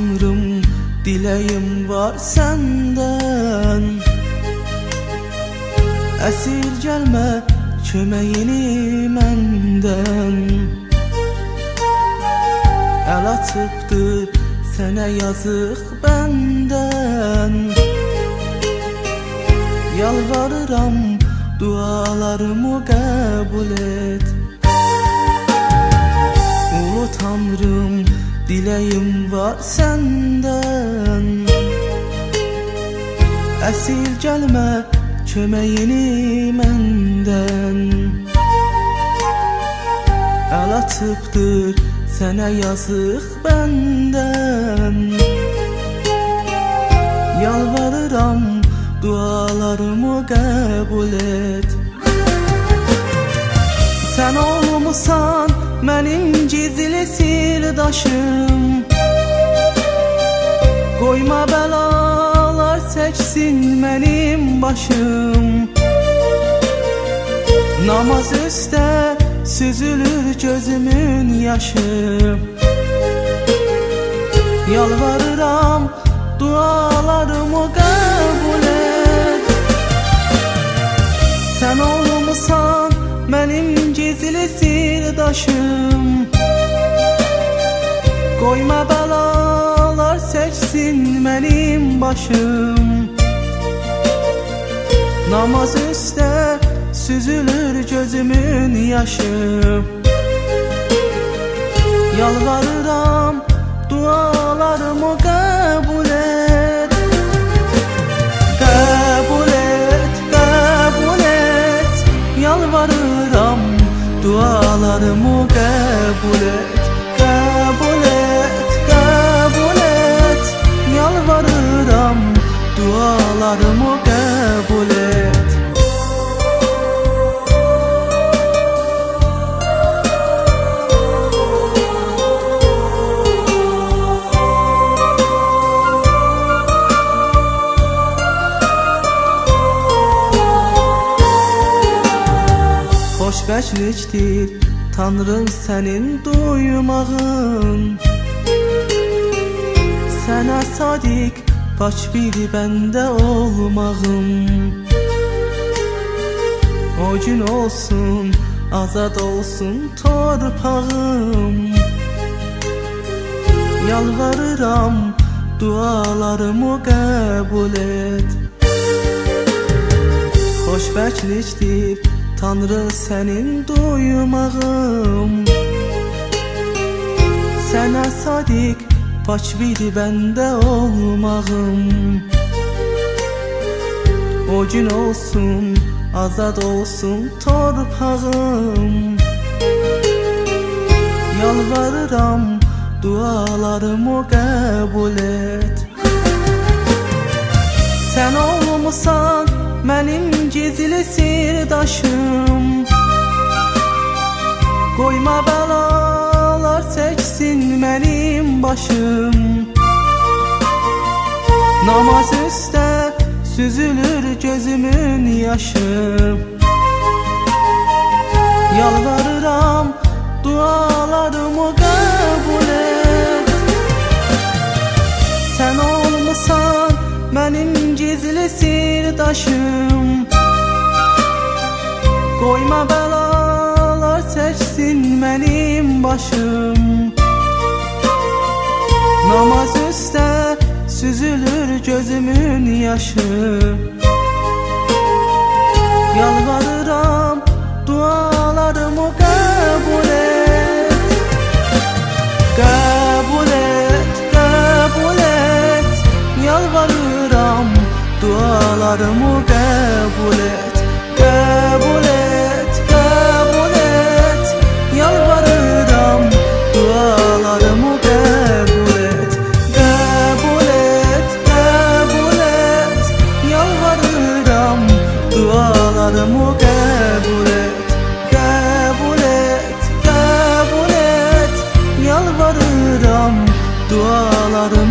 Tanrım dileğim var senden. Esir gelme çömeğini menden. El atıptır sene yazık benden. Yalvarıram dualarımı kabul et. Ulu Tanrım dileğim var senden. Esir gelme çömeğini menden El atıptır sene yazık benden. Yalvarıram dualarımı kabul et. Sen olmusan benim gizli sirdaşım Koyma belalar seçsin benim başım. Namaz üstte süzülür gözümün yaşı. Yalvarıram dualarımı kabul et. Sen olmusan benim gizli sirdaşım Koyma belalar seçsin benim başım. Namaz üstte süzülür gözümün yaşı. Yalvarıram dualarımı kabul et. Kabul et, kabul et. Yalvarıram dualarımı kabul et dualarımı kabul et. Xoşbəxtlikdir Tanrım sənin duymağın. Sənə sadiq Baş bir bəndə olmağım. O gün olsun Azad olsun torpağım. Yalvarıram Dualarımı qəbul et. Xoşbəxtlikdir Tanrı sənin duymağım Sənə sadiq Paç bir bəndə olmağım. O gün olsun Azad olsun torpağım. Yalvarıram Dualarımı qəbul et. Sen olmusan benim gizli sirdaşım. Koyma belalar seçsin benim başım. Namaz üstte süzülür gözümün yaşı. Yalvarıram dualarımı kabul et. Sen olmasan benim gizli sirdaşım. Koyma belalar seçsin benim başım Namaz üstte süzülür gözümün yaşı. Yalvarıram dualarımı kabul et. Kabul et, kabul et. Yalvarıram dualarımı kabul et et